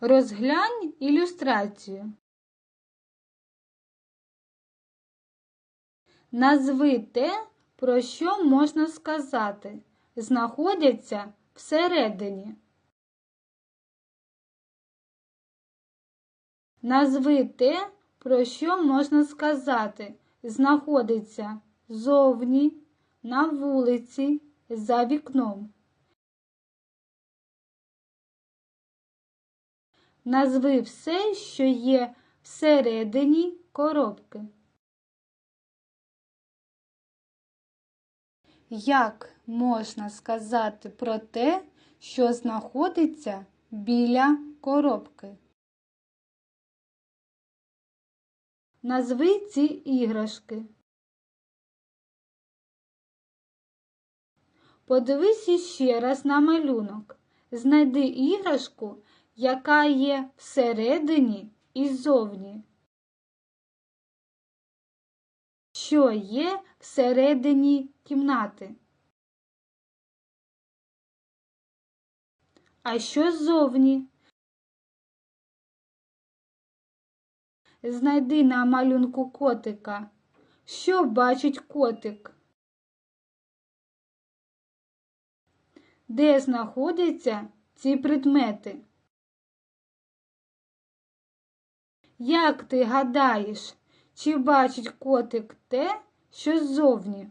Розглянь ілюстрацію. Назви те, про що можна сказати, знаходяться всередині. Назви те, про що можна сказати, знаходиться зовні, на вулиці, за вікном. Назви все, що є всередині коробки. Як можна сказати про те, що знаходиться біля коробки? Назви ці іграшки. Подивись іще раз на малюнок. Знайди іграшку, яка є всередині і ззовні. Що є всередині кімнати? А що ззовні? Знайди на малюнку котика. Що бачить котик? Де знаходяться ці предмети? Як ти гадаєш, чи бачить котик те, що ззовні?